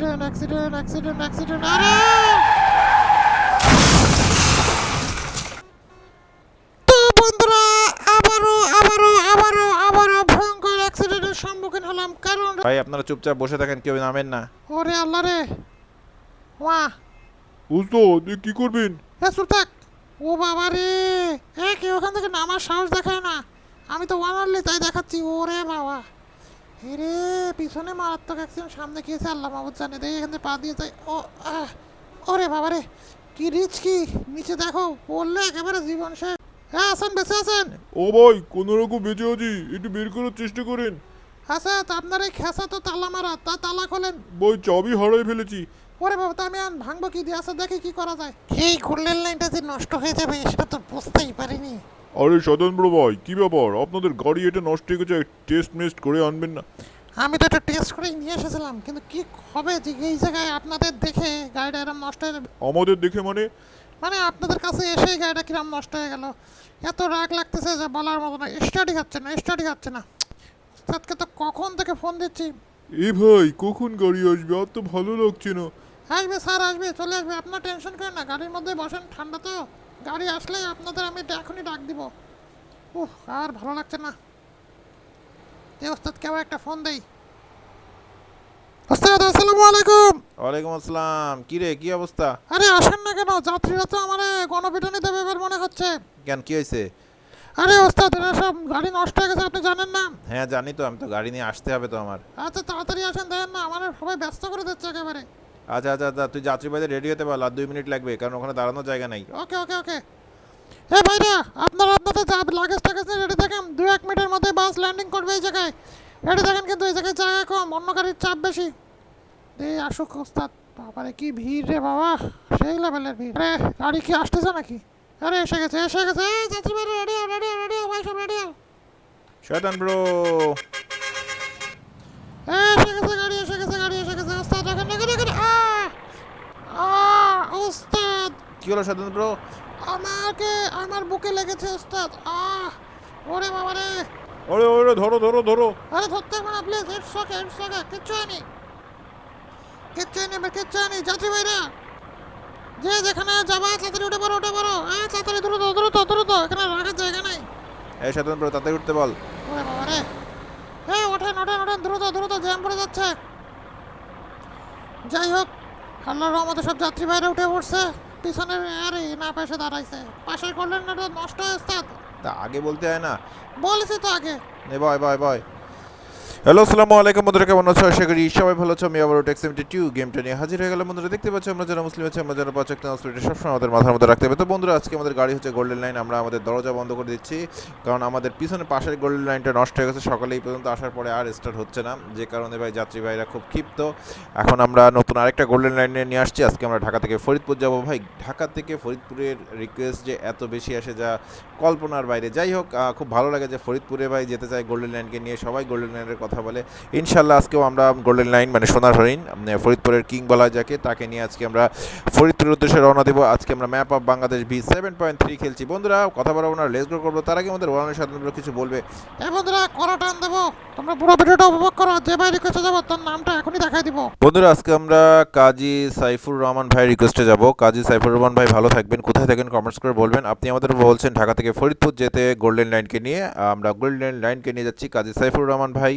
Accident accident accident accident আরে তো বন্ধুরা আবারও আবারও আবারও আবারও ভয়ঙ্কর অ্যাক্সিডেন্টের সম্মুখীন হলাম। কারণ ভাই আপনারা চুপচাপ বসে থাকেন কেউ নামেন না। ওরে আল্লাহ রে। ওয়া এ কি করবেন? এ সুলতাক ও বাবা রে। এ কেউ ওখান থেকে নামার সাহস দেখায় না। আমি তো ওয়ানারলি তাই দেখাচ্ছি। ওরে বাবা। রে পিছনে মারাত্মক অ্যাক্সিডেন্ট সামনে খেয়েছে আল্লাহ মাহবুদ জানে। দেখি এখান থেকে পা দিয়ে যাই ও আহ, ওরে বাবা রে কি রিচ কি? নিচে দেখো পড়লে একেবারে জীবন শেষ। হ্যাঁ আছেন বেঁচে আছেন? ও ভাই কোনো রকম বেঁচে আছি। একটু বের করার চেষ্টা করেন। আচ্ছা আপনার এই খেসা তো তালা মারা তা তালা খোলেন। ভাই চাবি হারাই ফেলেছি। ওরে বাবা তা আমি আন ভাঙবো কি? দিয়ে আচ্ছা দেখি কি করা যায়। এই গোল্ডেন লাইনটা যে নষ্ট হয়ে যাবে সেটা তো বুঝতেই পারিনি। আরে বড় ভাই কি ব্যাপার? আপনাদের গাড়ি এটা নষ্ট হয়ে গেছে টেস্ট মেস্ট করে আনবেন না। আমি তো এটা টেস্ট করেই নিয়ে এসেছিলাম কিন্তু কি হবে যে এই জায়গায় আপনাদের দেখে গাড়িটা এরকম নষ্ট হয়ে আমাদের দেখে মানে? মানে আপনাদের কাছে এসেই গাড়িটা কিরম নষ্ট হয়ে গেল? এত রাগ লাগতেছে যে বলার মতো না স্টাডি হচ্ছে না স্টাডি হচ্ছে না। উস্তাদকে তো কখন থেকে ফোন দিচ্ছি? এ ভাই কখন গাড়ি আসবে? আর তো ভালো লাগছে না। আসবে স্যার আসবে চলে আসবে আপনার টেনশন করেন না গাড়ির মধ্যে বসেন ঠান্ডা তো। গাড়ি আসলে আপনাদের আমি এখনই ডাক দিব। উহ আর ভালো লাগছে না। এ ওস্তাদকে আবার একটা ফোন দেই। ওস্তাদ আসসালামু আলাইকুম। ওয়ালাইকুম আসসালাম। কি রে কি অবস্থা? আরে আসেন না কেন যাত্রীরা তো আমার গণপিটনি দেবে এবার মনে হচ্ছে। কেন কি হয়েছে? আরে ওস্তাদ এরা সব গাড়ি নষ্ট হয়ে গেছে আপনি জানেন না? হ্যাঁ জানি তো আমি তো গাড়ি নিয়ে আসতে হবে তো আমার। আচ্ছা তাড়াতাড়ি আসেন দেখেন না আমার সবাই ব্যস্ত করে দিচ্ছে একেবারে। আচ্ছা আচ্ছা আচ্ছা তুই যাত্রীবাদে রেডি হতে পারল আর দুই মিনিট লাগবে কারণ ওখানে দাঁড়ানোর জায়গা নাই। ওকে ওকে ওকে। এ ভাইরা আপনারা আপনাদের যা লাগেজ টাগেজ রেডি থাকেন? দু এক মিনিটের মধ্যে বাস ল্যান্ডিং করবে এই জায়গায়। রেডি থাকেন কিন্তু এই জায়গায় জায়গা কম অন্য গাড়ির চাপ বেশি। দে আসুক ওস্তাদ। বাবারে কি ভিড় রে বাবা। সেই লেভেলের ভিড়। আরে গাড়ি কি আসতেছে নাকি? আরে এসে গেছে এসে গেছে। এই যাত্রী ভাই রেডি রেডি রেডি ভাই সব রেডি শয়তান ব্রো এসে গেছে গাড়ি এসে গেছে গাড়ি এসে গেছে ওস্তাদ এখন দেখে দেখে আহ আহ ওস্তাদ কি হলো শয়তান ব্রো? আমাকে আমার বুকে লেগেছে ওস্তাদ। আহ ওরে বাবা রে। আরে আরে ধরো ধরো ধরো। আরে ধরতে হবে না please it's okay it's okay কিচ্ছু হয়নি। কিচ্ছু হয়নি এবার কিচ্ছু হয়নি। যাত্রী ভাইরা যে যেখানে যাবা তাড়াতাড়ি উঠে পড়ো উঠে পড়ো। হ্যাঁ তাড়াতাড়ি দ্রুত দ্রুত দ্রুত এখানে রাখার জায়গা নেই। এই শয়তান ব্রো তাড়াতাড়ি উঠতে বল। ওরে বাবা রে। হ্যাঁ ওঠেন ওঠেন ওঠেন। দ্রুত দ্রুত জ্যাম পড়ে যাচ্ছে। যাই হোক আল্লাহর রহমতে সব যাত্রী ভাইরা উঠে পড়ছে। পিছনের আরে না পাশে দাঁড়াইছে। পাশের করলেন না নষ্ট হয়ে তা আগে বলতে হয় না। বলেছি তো আগে। এ বয় বয় বয়। হ্যালো আসসালামু আলাইকুম বন্ধুরা, কেমন আছো? আশা করি সবাই ভালো আছো। আমি আবারও টেক্স এমটি টু গেমটা নিয়ে হাজির হয়ে গেলাম। বন্ধুরা, দেখতে পাচ্ছ, আমরা যারা মুসলিম আছি, আমরা যারা পাচক না এটা সবসময় আমাদের মাথার মধ্যে রাখতে হবে। তো বন্ধুরা, আজকে আমাদের গাড়ি হচ্ছে গোল্ডেন লাইন আমরা আমাদের দরজা বন্ধ করে দিচ্ছি। কারণ আমাদের পিছনে পাশের গোল্ডেন লাইনটা নষ্ট হয়ে গেছে। সকালে এই পর্যন্ত আসার পরে আর স্টার্ট হচ্ছে না। যে কারণে ভাই যাত্রী ভাইরা খুব ক্ষিপ্ত। এখন আমরা নতুন আরেকটা গোল্ডেন লাইনে নিয়ে আসছি। আজকে আমরা ঢাকা থেকে ফরিদপুর যাব। ভাই, ঢাকা থেকে ফরিদপুরের রিকোয়েস্ট যে এত বেশি আসে যা কল্পনার বাইরে। যাই হোক খুব ভালো লাগে যে ফরিদপুরে ভাই যেতে চাই গোল্ডেন লাইনকে নিয়ে। সবাই গোল্ডেন লাইনের কথা বলে। ইনশাল্লাহ আজকেও আমরা গোল্ডেন লাইন মানে সোনার হরিণ ফরিদপুরের কিং বলা যাকে তাকে নিয়ে আজকে আমরা ফরিদপুরের উদ্দেশ্যে রওনা দেবো। আজকে আমরা map of Bangladesh B seven point three খেলছি। বন্ধুরা কথা বলব না লেস গ্রো করব তার আগে আমাদের ওয়ানের সাধারণ কিছু বলবে। বন্ধুরা কড়া টান দেবো। তোমরা পুরো ভিডিওটা উপভোগ করো যে ভাই রিকোয়েস্টে যাব তার নামটা এখনই দেখাই দিব। বন্ধুরা আজকে আমরা কাজী সাইফুর রহমান ভাই রিকোয়েস্টে যাব। কাজী সাইফুর রহমান ভাই ভালো থাকবেন। কোথায় থাকেন কমেন্টস করে বলবেন। আপনি আমাদের বলছেন ঢাকা থেকে ফরিদপুর যেতে গোল্ডেন লাইনকে নিয়ে। আমরা গোল্ডেন লাইনকে নিয়ে যাচ্ছি। কাজী সাইফুর রহমান ভাই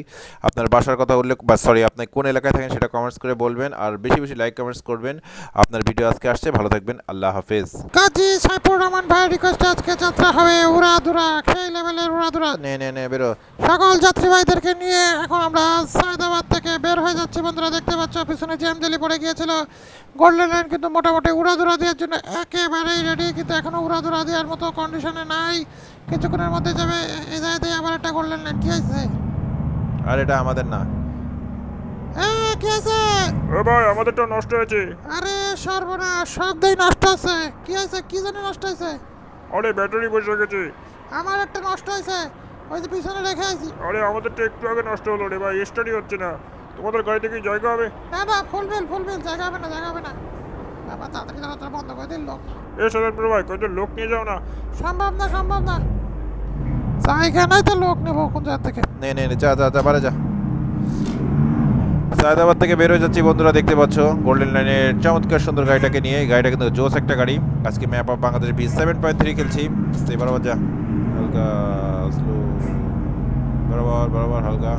আপনার বাসার কথা উল্লেখ বা সরি আপনি কোন এলাকায় থাকেন সেটা কমেন্টস করে বলবেন আর বেশি বেশি লাইক কমেন্টস করবেন। আপনার ভিডিও আজকে আসছে ভালো থাকবেন আল্লাহ হাফেজ। কাজী সাইফুর রহমান ভাই রিকোয়েস্ট আজকে যাত্রা হবে উড়াদুরা সেই লেভেলের উড়াদুরা। নে নে নে বেরো। সকল যাত্রী ভাইদেরকে নিয়ে এখন আমরা সায়দাবাদ থেকে বের হয়ে যাচ্ছি। বন্ধুরা দেখতে পাচ্ছ পিছনে জ্যাম জেলি পড়ে গিয়েছিল। গোল্ডেন লাইন কিন্তু মোটামুটি উড়াদুরা দেওয়ার জন্য একেবারেই রেডি কিন্তু এখনও উড়াদুরা দেওয়ার মতো কন্ডিশনে নাই। কিছুক্ষণের মধ্যে যাবে এই জায়গাতে আবার একটা গোল্ডেন লাইন কি হয়েছে আর এটা আমাদের না। হ্যাঁ এ ভাই আমাদেরটা নষ্ট হয়েছে। আরে সর্বনাশ সব নষ্ট আছে কি হয়েছে? কি জানি নষ্ট হয়েছে? আরে ব্যাটারি বসে গেছে। আমার একটা নষ্ট হয়েছে। ওই যে পিছনে রেখে আছি আরে আমাদেরটা একটু আগে নষ্ট হলো রে ভাই স্টাডি হচ্ছে না। তোমাদের গাড়িতে কি জায়গা হবে? না না ফুলবিল ফুলবিল জায়গা হবে না জায়গা হবে না। বাবা তাড়াতাড়ি তাড়াতাড়ি বন্ধ করে দিল লোক এ সাধারণ ভাই কয়েকজন লোক নিয়ে যাও না। সম্ভব না সম্ভব না। জায়গা নাই তো লোক নেব কোন জায়গা থেকে? নে নে যা যা যা বারে যা। সায়দাবাদ থেকে বের হয়ে যাচ্ছি বন্ধুরা, দেখতে পাচ্ছ? গোল্ডেন লাইনের চমৎকার সুন্দর গাড়িটাকে নিয়ে, এই গাড়িটা কিন্তু জোস একটা গাড়ি। আজকে map of Bangladesh B seven point three খেলছি। বরাবর যা। হালকা স্লো বরাবর বরাবর হালকা।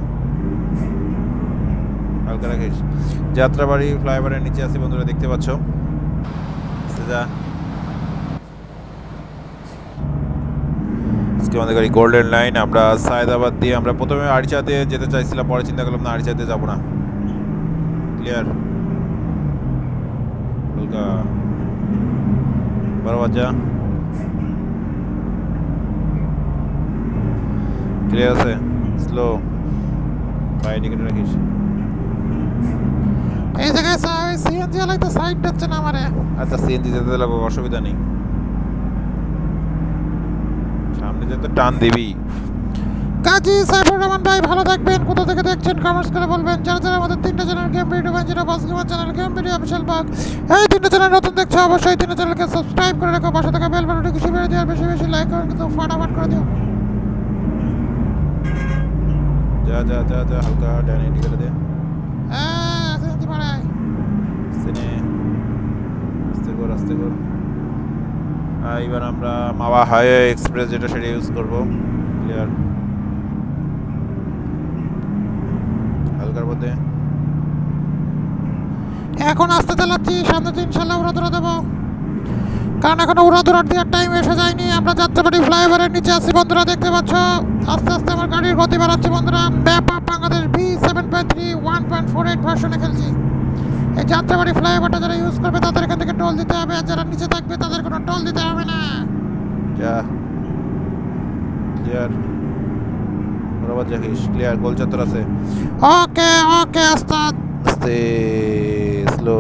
হালকা রাখিস। যাত্রাবাড়ি ফ্লাইওভারের নিচে আছি বন্ধুরা, দেখতে পাচ্ছ? যা। আজকে আমাদের গাড়ি গোল্ডেন লাইন আমরা সায়দাবাদ দিয়ে আমরা প্রথমে আরিচাতে যেতে চাইছিলাম পরে চিন্তা করলাম না আরিচাতে যাব না। ক্লিয়ার হালকা। বরাবর যা ক্লিয়ার আছে? স্লো পায়ে টিকিট রাখিস। এই জায়গায় সিএনজি আলাইতে সাইড দিচ্ছে না আমারে। আচ্ছা সিএনজি যেতে লাগবে অসুবিধা নেই। সামনে যেতে টান দিবি। কাজী সাইফুর রহমান ভাই ভালো থাকবেন। কোথা থেকে দেখছেন কমেন্টস করে বলবেন। যারা যারা আমাদের তিনটা চ্যানেল গেম ভিডিও বাই যেটা boss gamer channel game video official bug এই তিনটা চ্যানেল নতুন দেখছ অবশ্যই তিনটা চ্যানেলকে সাবস্ক্রাইব করে রাখো। পাশে থাকা বেল বাটনটি খুশি বেড়ে দিও আর বেশি বেশি লাইক করুন কিন্তু ফাটাফাট করে দিও। যা যা যা যা হালকা ডাইনে টিকিট দে। হ্যাঁ সিএনজি বাড়াই সিনে আস্তে কর আস্তে কর। এবার আমরা মাওয়া হাইওয়ে এক্সপ্রেস যেটা সেটা ইউজ করব। ক্লিয়ার হালকার মধ্যে। এখন আসতে চালাচ্ছি, সামনে তো ইনশাল্লাহ উড়াদুরা দেবো। কারণ এখনও উড়াদুরার দেওয়ার টাইম এসে যায়নি। আমরা যাত্রাবাড়ি ফ্লাইওভারের নিচে আছি, বন্ধুরা, দেখতে পাচ্ছ? আস্তে আস্তে আমার গাড়ির গতি বাড়াচ্ছে, বন্ধুরা। Of Bangladesh B seven point three one point four eight ভার্সনে খেলছি। এই যাত্রাবাড়ি ফ্লাইওভারটা যারা ইউজ করবে, তাদের এখান থেকে টোল দিতে হবে। আর যারা নিচে থাকবে, তাদের কোনো টোল দিতে হবে না যা ক্লিয়ার বরাবর যাকিস ক্লিয়ার গোল চত্বর আছে ওকে ওকে আস্তাদ আস্তে স্লো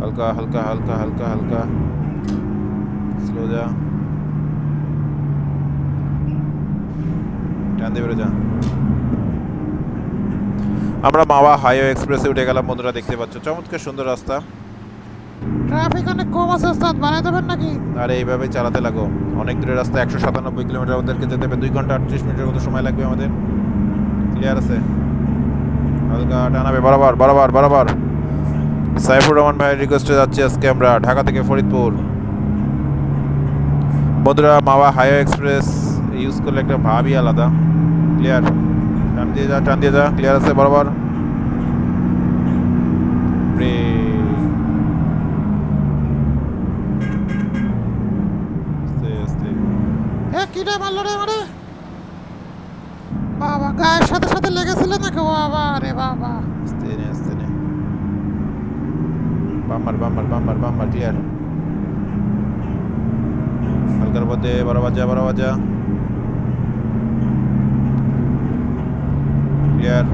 হালকা হালকা হালকা হালকা হালকা স্লো যা টান দিয়ে বেরো যা আমরা মাওয়া হাইওয়ে এক্সপ্রেসে উঠে গেলাম বন্ধুরা দেখতে পাচ্ছ। চমৎকার সুন্দর রাস্তা। ট্রাফিক অনেক কম আছে আস্তাদ বাড়াই দেবেন নাকি? আর এইভাবে চালাতে লাগো। অনেক দূরের রাস্তা একশো সাতানব্বই কিলোমিটার আমাদেরকে যেতে হবে। দুই ঘণ্টা আটত্রিশ মিনিটের মতো সময় লাগবে আমাদের। ক্লিয়ার আছে? হালকা টানাবে বরাবর বরাবর বরাবর। সাইফুর রহমান ভাইয়ের রিকোয়েস্টে যাচ্ছি আজকে আমরা ঢাকা থেকে ফরিদপুর। বন্ধুরা মাওয়া হাইওয়ে এক্সপ্রেস ইউজ করলে একটা ভাবই আলাদা। ক্লিয়ার দিয়ে যা টান দিয়ে যা ক্লিয়ার আছে বরাবর। মারলো রে আমারে? বাবা গায়ের সাথে সাথে লেগেছিল নাকি? বাবা রে বাবা। আস্তে নে আস্তে নে। বাম্বার বাম্বার বাম্বার বাম্বার ক্লিয়ার হালকার মধ্যে বারো বাজা বারো বাজা ক্লিয়ার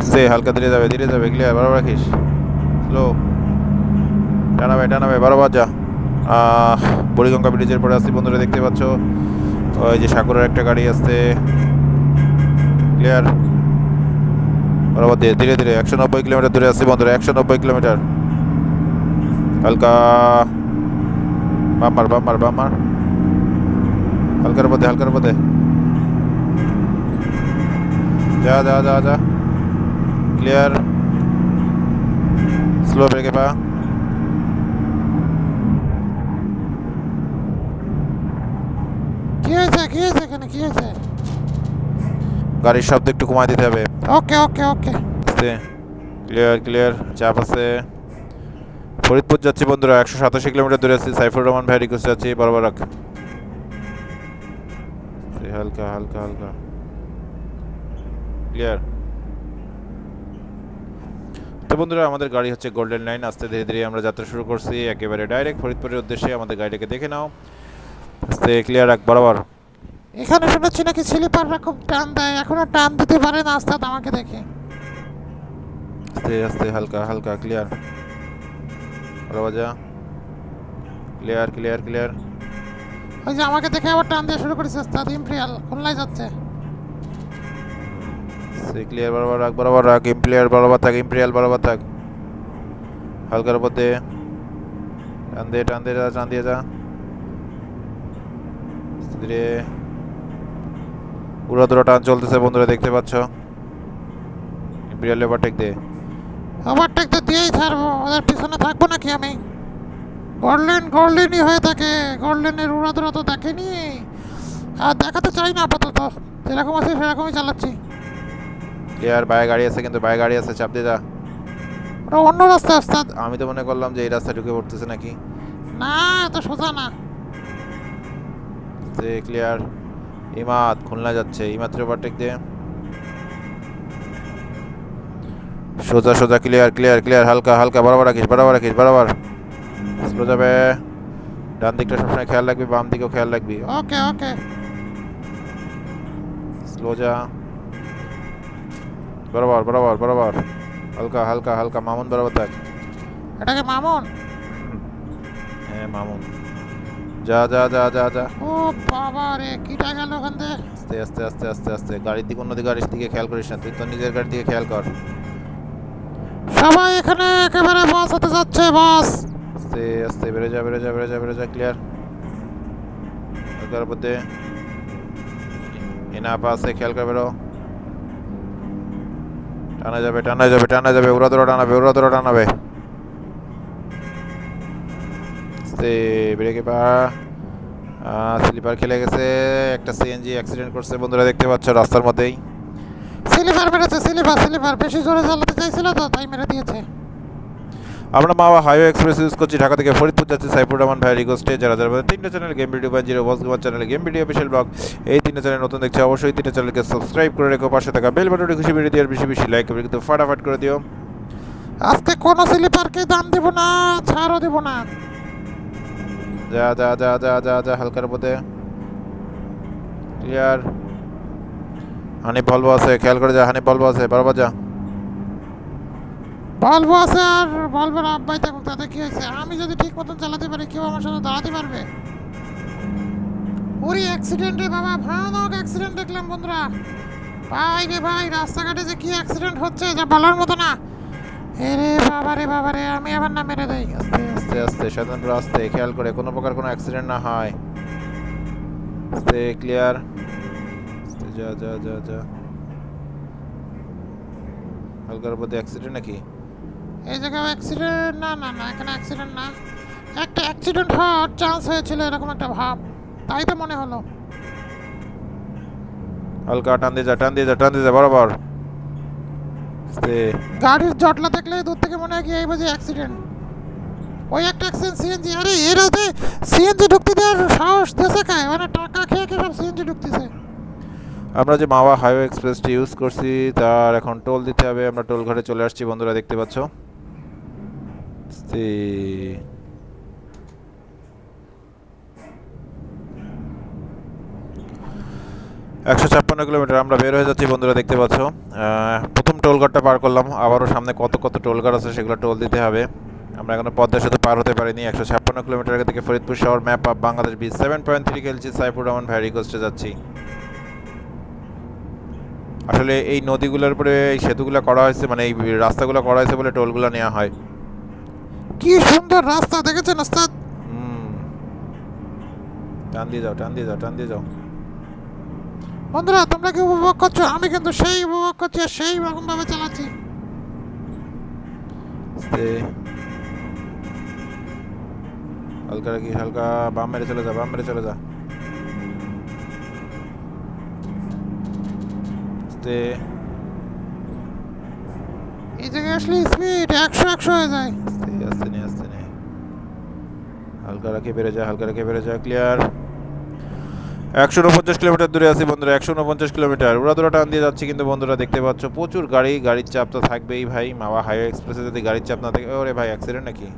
আস্তে হালকা ধীরে যাবে ধীরে যাবে ক্লিয়ার বারো রাখিস স্লো টানাবে টানাবে বারো বাজা বুড়িগঙ্গা ব্রিজের পরে আসছি, বন্ধুরা দেখতে পাচ্ছ। ওই যে সাগরের একটা গাড়ি আসছে। ক্লিয়ার বরাবর দিয়ে, ধীরে ধীরে, একশো নব্বই কিলোমিটার দূরে আসছি, বন্ধুরা, একশো নব্বই কিলোমিটার। হালকা। বাম্বার বাম্বার বাম্বার হালকার মধ্যে হালকার মধ্যে যা যা যা যা। ক্লিয়ার স্লো ব্রেকে পা। কি হয়েছে? কি হয়েছে এখানে? কি হয়েছে? গাড়ির শব্দ একটু কমায় দিতে হবে। ওকে ওকে ওকে ক্লিয়ার ক্লিয়ার চাপ আছে। ফরিদপুর যাচ্ছি বন্ধুরা একশো সাতাশি কিলোমিটার দূরে আছি। সাইফুর রহমান ভাই রিকোয়েস্ট যাচ্ছি বরাবর রাখ। হালকা হালকা হালকা। ক্লিয়ার তো বন্ধুরা আমাদের গাড়ি হচ্ছে গোল্ডেন লাইন আস্তে ধীরে ধীরে আমরা যাত্রা শুরু করছি। একেবারে ডাইরেক্ট ফরিদপুরের উদ্দেশ্যে আমাদের গাড়িটাকে দেখে নাও। আস্তে ক্লিয়ার রাখ বরাবর। এখানে শুনেছি নাকি স্লিপাররা খুব টান দেয়। এখনও টান দিতে পারে না আস্তাদ আমাকে দেখে। আস্তে আস্তে হালকা হালকা ক্লিয়ার বরাবর যা। ক্লিয়ার ক্লিয়ার ক্লিয়ার ওই যে আমাকে দেখে আবার টান দিয়ে শুরু করেছে আস্তাদ ইম্পেরিয়াল খুলনায় যাচ্ছে। সে ক্লিয়ার বরাবর রাখ বরাবর রাখ ইমপ্লিয়ার বরাবর থাক ইম্পেরিয়াল বরাবর থাক। হালকার উপর দে টান দে টান দে, যা, টান দিয়ে যা। ধীরে। উড়াদুরা টান চলতেছে বন্ধুরা, দেখতে পাচ্ছ? ইম্পিরিয়াল ওভারটেক দে। ওভারটেক তো দিয়েই ছাড়বো, ওদের পিছনে থাকব নাকি আমি? গোল্ডেন গোল্ডেনই হয়ে থাকে গোল্ডেনের উড়াদুরা তো দেখেনি। আর দেখাতে চাই না আপাতত, যেরকম আছে সেরকমই চালাচ্ছি। ক্লিয়ার বাইরে গাড়ি আছে কিন্তু বাইরে গাড়ি আছে চাপ দিয়ে যা। ওটা অন্য রাস্তা ওস্তাদ আমি তো মনে করলাম যে এই রাস্তা ঢুকে পড়তেছে নাকি? না এত সোজা না। সে ক্লিয়ার ইমাদ খুলনা যাচ্ছে। ইমাত্র ওভারটেক দিয়ে সোজা সোজা ক্লিয়ার ক্লিয়ার ক্লিয়ার হালকা হালকা বরাবর রাখিস বরাবর রাখিস বরাবর। স্লো যাবে। ডান দিকটা সবসময় খেয়াল রাখবি বাম দিকেও খেয়াল রাখবি। ওকে ওকে স্লো যা। বরাবর বরাবর বরাবর। হালকা হালকা হালকা মামুন বরাবর থাক এটাকে মামুন? হ্যাঁ মামুন। যা যা যা যা যা। ও বাবা রে কিটা গেল ওখান থেকে? আস্তে আস্তে আস্তে আস্তে আস্তে। গাড়ির দিকে অন্যদিকে গাড়ির দিকে খেয়াল করিস না। তুই তো নিজের গাড়ির দিকে খেয়াল কর। সবাই এখানে একেবারে বাস হতে যাচ্ছে বাস আস্তে আস্তে বেড়ে যা বেড়ে যা বেড়ে যা বেড়ে যা ক্লিয়ার হালকার মধ্যে। এনা পাশে খেয়াল করে বেরো। টানা যাবে টানা যাবে টানা যাবে, ওরা ধরা টানাবে, ওরা ধরা টানাবে। ব্রেকে স্লিপার খেলে গেছে, একটা সিএনজি অ্যাক্সিডেন্ট করছে, বন্ধুরা দেখতে পাচ্ছ রাস্তার মধ্যেই। সিলিভার মেরেছে সিলিভার সিলিভার বেশি জোরে চালাতে চাইছিল তো, তাই মেরে দিয়েছে। আমরা মাওয়া হাইওয়ে এক্সপ্রেস ইউজ করছি ঢাকা থেকে ফরিদপুর যাচ্ছি সাইফুর রহমান ভাই রিকোয়েস্টে যারা যারা তিনটা চ্যানেল গেম ভিডিও বা zero boss gamer channel game video official blog এই তিনটা চ্যানেল নতুন দেখছে অবশ্যই তিনটা চ্যানেলকে সাবস্ক্রাইব করে রেখো পাশে থাকা বেল বাটনটি খুশি ভিডিও দিয়ে আর বেশি বেশি লাইক করে কিন্তু ফাটাফাট করে দিও। আজকে কোনো স্লিপারকে দাম দেব না ছাড়ও দেব না। যা যা যা যা যা যা হালকার পথে। ক্লিয়ার হানি বলব আছে খেয়াল করে যা হানি বলব আছে বরাবর যা। বলব আছে আর বলব না আব্বাই থাকুক তাতে কি হয়েছে? আমি যদি ঠিক মতন চালাতে পারি, কেউ আমার সাথে দাঁড়াতে পারবে? ওরে অ্যাক্সিডেন্টে বাবা, ভয়ানক অ্যাক্সিডেন্ট দেখলাম, বন্ধুরা। ভাই রে ভাই, রাস্তাঘাটে যে কি অ্যাক্সিডেন্ট হচ্ছে যা বলার মতো না। এরে বাবা রে বাবা রে, আমি আবার না মেরে দেই। আস্তে আস্তে আস্তে স্বতন্ত্র আস্তে খেয়াল করে কোনো প্রকার কোনো অ্যাক্সিডেন্ট না হয়। আস্তে ক্লিয়ার যা যা যা যা। হালকার মধ্যে অ্যাক্সিডেন্ট নাকি? এই জায়গায় অ্যাক্সিডেন্ট না না না এখানে অ্যাক্সিডেন্ট না। একটা অ্যাক্সিডেন্ট হওয়ার চান্স হয়েছিল এরকম একটা ভাব। তাই তো মনে হলো। হালকা টান দিয়ে যা টান দিয়ে যা টান দিয়ে যা বরাবর। গাড়ির জটলা দেখলে দূর থেকে মনে হয় কি এই বুঝি অ্যাক্সিডেন্ট ওই একটা অ্যাক্সিডেন্ট সিএনজি আরে এর হাতে সিএনজি ঢুকতে দেওয়ার সাহস দেশে খায় মানে টাকা খেয়ে খেয়ে সব সিএনজি ঢুকতেছে। আমরা যে মাওয়া হাইওয়ে এক্সপ্রেসটি ইউজ করছি তার এখন টোল দিতে হবে। আমরা টোল ঘরে চলে আসছি বন্ধুরা দেখতে পাচ্ছ। আস্তে। একশো ছাপ্পান্ন কিলোমিটার আমরা বের হয়ে যাচ্ছি, বন্ধুরা, দেখতে পাচ্ছ। প্রথম টোল ঘরটা পার করলাম, আবারও সামনে কত কত টোল ঘর আছে সেগুলো টোল দিতে হবে। আমরা এখনও পদ্মা সেতু পার হতে পারিনি, একশো ছাপ্পান্ন কিলোমিটার আগে থেকে ফরিদপুর শহর, map of Bangladesh B seven point three খেলছি সাইফুর রহমান ভ্যারি কোস্টে যাচ্ছি। আসলে এই নদীগুলোর উপরে এই সেতুগুলো করা হয়েছে মানে এই রাস্তাগুলো করা হয়েছে বলে টোলগুলো নেওয়া হয়। কি সুন্দর রাস্তা দেখেছেন ওস্তাদ? টান দিয়ে যাও টান দিয়ে যাও টান দিয়ে যাও। বন্ধুরা তোমরা কি উপভোগ করছ? আমি কিন্তু সেই উপভোগ করছি আর সেই রকম ভাবে চালাচ্ছি হালকা রাখি হালকা বাম মেরে চলে যা বাম মেরে চলে যা। এই জায়গায় আসলে স্পিড একশো একশো হয়ে যায়। আস্তে নে আস্তে নে। হালকা রাখে বেড়ে যা হালকা রাখে বেড়ে যা ক্লিয়ার একশো উনপঞ্চাশ কিলোমিটার দূরে আছি বন্ধুরা একশো উনপঞ্চাশ কিলোমিটার। উড়াদুরা টান দিয়ে যাচ্ছি কিন্তু বন্ধুরা দেখতে পাচ্ছ প্রচুর গাড়ি গাড়ির চাপ তো থাকবেই ভাই। মাওয়া হাইওয়ে এক্সপ্রেসে যদি গাড়ির চাপ না থাকে ওরে ভাই অ্যাক্সিডেন্ট নাকি?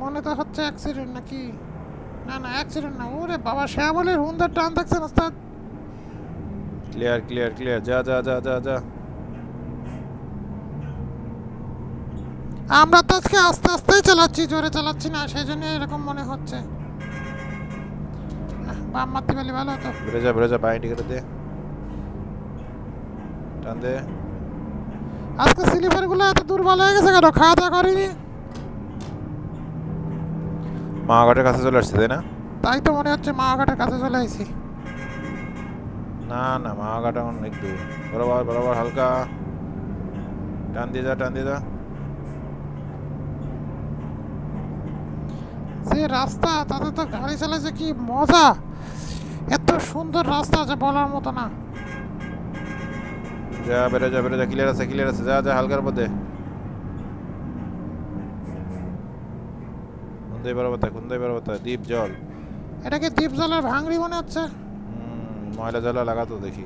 মনে তো হচ্ছে অ্যাক্সিডেন্ট নাকি? না না অ্যাক্সিডেন্ট না ওরে বাবা শ্যামলের হুন্দার টান থাকছেন ওস্তাদ। ক্লিয়ার ক্লিয়ার ক্লিয়ার যা যা যা যা যা। আমরা তো আজকে আস্তে আস্তেই চালাচ্ছি জোরে চালাচ্ছি না সেই জন্য এরকম মনে হচ্ছে। বাম মারতে পারলে ভালো হতো। বেড়ে যা বেড়ে যা বাইরে টিকেট দে। টান দে। আজকে স্লিপারগুলো এত দুর্বল হয়ে গেছে কেন? খাওয়া দাওয়া করিনি। মাঘাটের কাছে চলে আসছে তাই না? তাই তো মনে হচ্ছে মাওয়াঘাটের কাছে চলে এসেছি না না মাওয়াঘাটা অনেক দূর। বরাবর বরাবর হালকা। টান দিয়ে যা টান দিয়ে যা। যে রাস্তা তাতে তো গাড়ি চালাচ্ছে কি মজা। এত সুন্দর রাস্তা আছে বলার মতো না। যা বেরো যা বেরো যা ক্লিয়ার আছে ক্লিয়ার আছে। যা যা হালকার মধ্যে। কুন্দাই বরাবর তা কুন্দাই বরাবর তা দ্বীপ জল। এটা কি দ্বীপ জলের ভাঙড়ি মনে হচ্ছে? ময়লা জলা লাগাতো দেখি।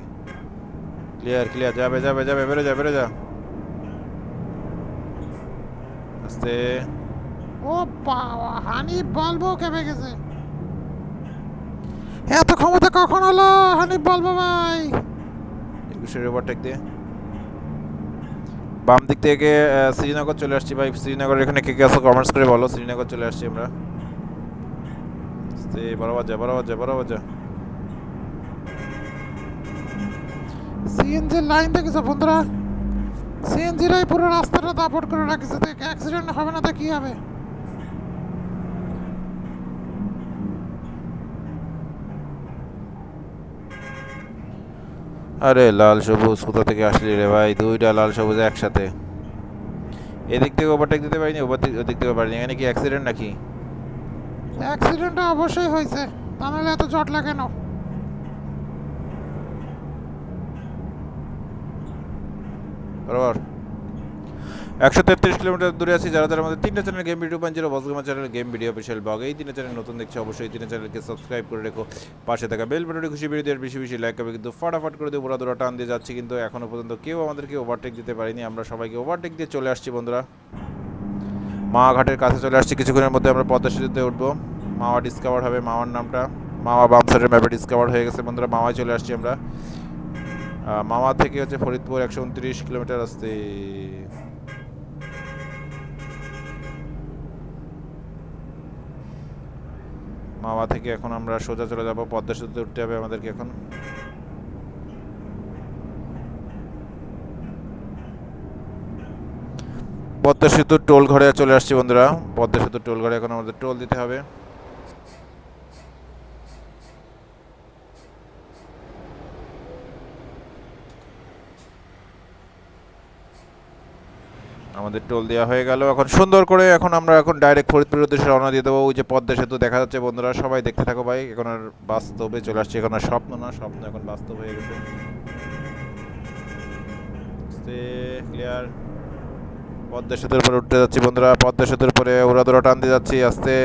ক্লিয়ার ক্লিয়ার যাবে যাবে যাবে বেরো যা বেরো যা। আস্তে। ও বাবা হানি বলব কেঁপে গেছে। এত ক্ষমতা কখন হলো হানি বলব ভাই? একুশের ওভারটেক দিয়ে। বাম দিক থেকে শ্রীনগর চলে আসছি ভাই। শ্রীনগর এখানে কে কে আছো কমেন্টস করে বলো। শ্রীনগর চলে আসছি আমরা। বরাবর যা বরাবর যা বরাবর যা সিএনজি লাইন দেখেছ বন্ধুরা? সিএনজিরাই পুরো রাস্তাটা দাপট করে রাখছে। দেখ অ্যাক্সিডেন্ট হবে না তো কি হবে? আরে লাল সবুজ কোথা থেকে আসলি রে ভাই? দুইটা লাল সবুজ একসাথে। এদিক থেকে ওভারটেক দিতে পারিনি ওভার ওদিক থেকে পারিনি। এখানে কি অ্যাক্সিডেন্ট নাকি? অ্যাক্সিডেন্টটা অবশ্যই হয়েছে। তা নাহলে এত জট লাগে না বরাবর। একশো তেত্রিশ কিলোমিটার দূরে আছি, যারা যারা আমাদের তিনটা channel game video point zero boss gamer channel game video official blog এই তিনটা চ্যানেল নতুন দেখছে অবশ্যই তিনটা চ্যানেলকে সাবস্ক্রাইব করে রেখো, পাশে থাকা বেল বাটনটি খুশি ভিডিও বেশি বেশি লাইক করবে, কিন্তু ফটাফট করে দিয়ে ওরা দৌড়া টান দিয়ে যাচ্ছি, কিন্তু এখনও পর্যন্ত কেউ আমাদেরকে ওভারটেক দিতে পারিনি, আমরা সবাইকে ওভারটেক দিয়ে চলে আসছি বন্ধুরা। মা ঘাটের কাছে চলে আসছি, কিছুক্ষণের মধ্যে আমরা পদ্মা সেতুতে উঠবো। মাওয়া ডিসকভার হবে মাওয়ার নামটা। মাওয়া বাম সাইডের ম্যাপে ডিসকভার হয়ে গেছে বন্ধুরা মাওয়ায় চলে আসছি আমরা। মাওয়া থেকে হচ্ছে ফরিদপুর একশো উনত্রিশ কিলোমিটার আসতে মাওয়া থেকে এখন আমরা সোজা চলে যাব, পদ্মা সেতু উঠতে হবে আমাদেরকে এখন। পদ্মা সেতুর টোল ঘরে চলে আসছি বন্ধুরা। পদ্মা সেতুর টোল ঘরে এখন আমাদের টোল দিতে হবে। আমাদের টোল দেওয়া হয়ে গেল। এখন সুন্দর করে এখন আমরা এখন ডাইরেক্ট ফরিদপুরের উদ্দেশ্যে রওনা দিয়ে দেবো। ওই যে পদ্মা সেতু দেখা যাচ্ছে বন্ধুরা, সবাই দেখতে থাকো ভাই। এখন আর বাস্তবে চলে আসছে, এখন আর স্বপ্ন না, স্বপ্ন এখন বাস্তব হয়ে গেছে। ক্লিয়ার পদ্মা সেতুর উপরে উঠতে যাচ্ছি বন্ধুরা, পদ্মা সেতুর উপরে ওরা টান দিয়ে যাচ্ছি, আস্তে।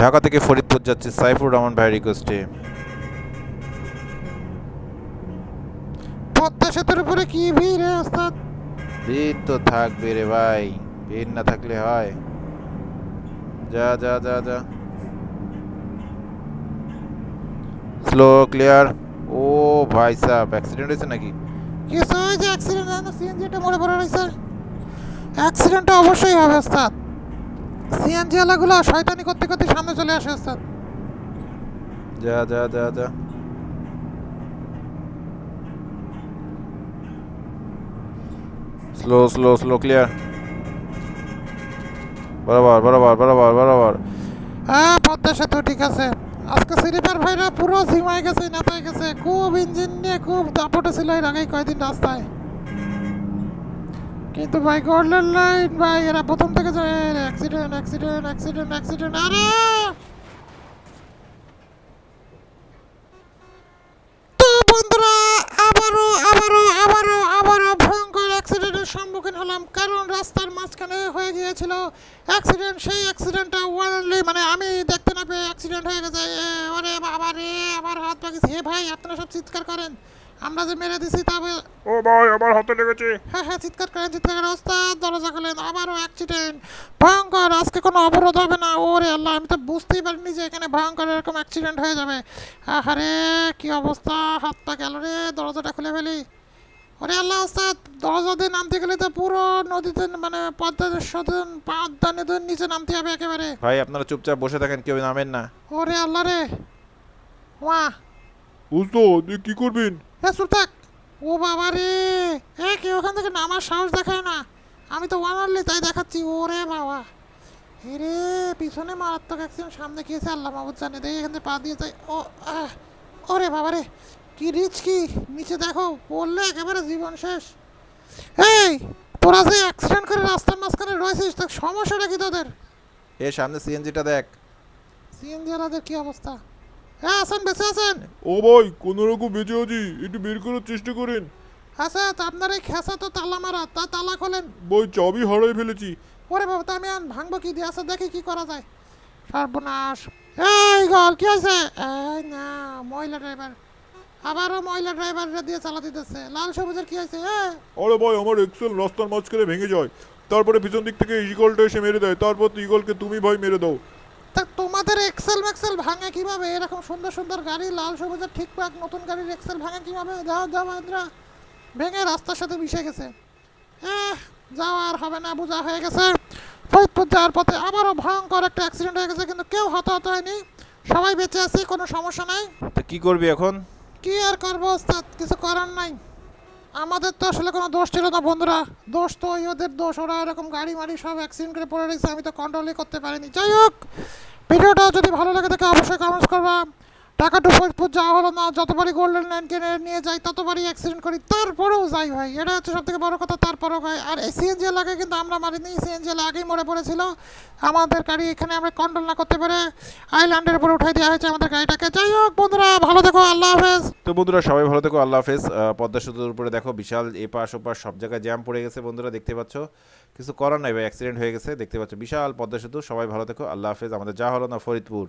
ঢাকা থেকে ফরিদপুর যাচ্ছি, সাইফুর রহমান ভাই রিকোয়েস্টে কি ভিড় রে ওস্তাদ? ভিড় তো থাকবে রে ভাই ভিড় না থাকলে হয়। যা যা যা যা। স্লো ক্লিয়ার ও ভাই সাহ অ্যাক্সিডেন্ট হয়েছে নাকি? ওই যে অ্যাক্সিডেন্ট না সিএনজিটা মরে পড়ে রয়েছে। অ্যাক্সিডেন্টটা অবশ্যই হবে ওস্তাদ। সিএনজি ওয়ালাগুলো শয়তানি করতে করতে সামনে চলে আসে ওস্তাদ। যা যা যা যা। স্লো স্লো স্লো ক্লিয়ার বরাবর বরাবর বরাবর বরাবর হ্যাঁ পদ্মা সেতু ঠিক আছে। আজকে স্লিপার ভাইরা পুরো ঝিমায় গেছে নেতায় গেছে। খুব ইঞ্জিন নিয়ে খুব দাপটে ছিল এর আগেই কয়দিন রাস্তায়। কিন্তু ভাই গোল্ডেন লাইন ভাই, এরা প্রথম থেকে অ্যাক্সিডেন্ট অ্যাক্সিডেন্ট অ্যাক্সিডেন্ট অ্যাক্সিডেন্ট আরে! রাস্তার মাঝখানে হয়ে গিয়েছিল। অ্যাক্সিডেন্ট সেই অ্যাক্সিডেন্টটা ওয়ানলি মানে আমি দেখতে না পেয়ে অ্যাক্সিডেন্ট হয়ে গেছে। এ, ওরে বাবা রে আমার হাত পাকিছে হে ভাই আপনারা সব চিৎকার করেন। আমরা যে মেরে দিছি তবে ও ভাই আমার হাতে লেগেছে। হ্যাঁ হ্যাঁ চিৎকার করেন চিৎকার করেন। ওস্তাদ দরজা খোলেন আবারও অ্যাক্সিডেন্ট ভয়ঙ্কর আজকে কোনো অবরোধ হবে না। ওরে আল্লাহ আমি তো বুঝতেই পারিনি যে এখানে ভয়ঙ্কর এরকম অ্যাক্সিডেন্ট হয়ে যাবে। আহারে কি অবস্থা হাতটা গেল রে দরজাটা খুলে ফেলি। ওরে আল্লাহ ওস্তাদ দরজা দিয়ে নামতে গেলে তো পুরো নদীতে মানে পদ্মা সদন পদ্মা নদীর নিচে নামতে হবে একেবারে। ভাই আপনারা চুপচাপ বসে থাকেন কেউ নামেন না। ওরে আল্লাহ রে। ওয়া দিয়ে কি করবেন? এ সুলতাক ও বাবা রে। এ কেউ ওখান থেকে নামার সাহস দেখায় না। আমি তো ওয়ানারলি তাই দেখাচ্ছি। ওরে বাবা। হেরে পিছনে মারাত্মক অ্যাক্সিডেন্ট সামনে গিয়েছে। আল্লাহ মাহবুদ জানে। দেখি এখান থেকে পা দিয়ে যাই ও আহ, ওরে বাবা রে। কি রিচ কি? নিচে দেখো পড়লে একেবারে জীবন শেষ। এই তোরা যে অ্যাক্সিডেন্ট করে রাস্তার মাঝখানে রয়েছিস তো সমস্যাটা কি তোদের? এ সামনে সিএনজিটা দেখ। সিএনজি ওনাদের কি অবস্থা? হ্যাঁ আছেন বেঁচে আছেন? ও ভাই কোনো রকম বেঁচে আছি। একটু বের করার চেষ্টা করেন। আচ্ছা তা আপনার এই খেসা তো তালা মারা তা তালা খোলেন। ভাই চাবি হারাই ফেলেছি। ওরে বাবা তা আমি আন ভাঙবো কি দিয়ে? আচ্ছা দেখি কি করা যায়। সর্বনাশ। এই গল কি হয়েছে? এই না মহিলা ড্রাইভার আবারও মহিলা ড্রাইভাররা দিয়ে চালাতে দিতেছে। লাল সবুজের কি হয়েছে আরে ভাই আমার এক্সেল রাস্তার মাঝখানে ভেঙে যায়। তারপরে পিছন দিক থেকে ইগলটা এসে মেরে দেয়। তারপর তো ইগলকে তুমি ভাই মেরে দাও। তা তোমাদের এক্সেল ম্যাক্সেল ভাঙে কীভাবে? এরকম সুন্দর সুন্দর গাড়ি লাল সবুজের ঠিকঠাক নতুন গাড়ির এক্সেল ভাঙে কীভাবে? যাও যাও মাদ্রা ভেঙে রাস্তার সাথে মিশে গেছে। যাওয়া আর হবে না বোঝা হয়ে গেছে। ফরিদপুর যাওয়ার পথে আবারও ভয়ঙ্কর একটা অ্যাক্সিডেন্ট হয়ে গেছে কিন্তু কেউ হতাহত হয়নি। সবাই বেঁচে আছে কোনো সমস্যা নাই। তো কি করবি এখন? কি আর করব, ওস্তাদ? কিছু করার নাই। আমাদের তো আসলে কোনো দোষ ছিল না, বন্ধুরা। দোষ তো ওদের দোষ। ওরা এরকম গাড়ি মাড়ি সব অ্যাক্সিডেন্ট করে পড়ে রয়েছে, আমি তো কন্ট্রোলই করতে পারিনি। যাই হোক, ভিডিওটা যদি ভালো লাগে থাকে অবশ্যই কমেন্টস করবা। টাকা টু ফরিদপুর যাওয়া হলো না, যতবারই গোল্ডেন লাইন কিনে নিয়ে যাই ততবারই অ্যাক্সিডেন্ট করি। তারপরেও যাই ভাই, এটা হচ্ছে সব থেকে বড় কথা, তারপরেও ভাই। আর সিএনজি এলাকায় কিন্তু আমরা মারিনি সিএনজি আগেই মরে পড়েছিল। আমাদের গাড়ি এখানে আমরা কন্ট্রোল না করতে পেরে আইল্যান্ডের উপরে উঠাই দেওয়া হয়েছে আমাদের গাড়িটাকে। যাই হোক বন্ধুরা, ভালো থেকো, আল্লাহ হাফেজ। তো বন্ধুরা, সবাই ভালো থেকো, আল্লাহ হাফেজ। পদ্মা সেতুর উপরে দেখো বিশাল এপাশ ওপাশ সব জায়গায় জ্যাম পড়ে গেছে বন্ধুরা, দেখতে পাচ্ছ। কিছু করার নাই ভাই অ্যাক্সিডেন্ট হয়ে গেছে, দেখতে পাচ্ছ। বিশাল পদ্মা সেতু, সবাই ভালো থেকো, আল্লাহ হাফেজ। আমাদের যা হলো না ফরিদপুর।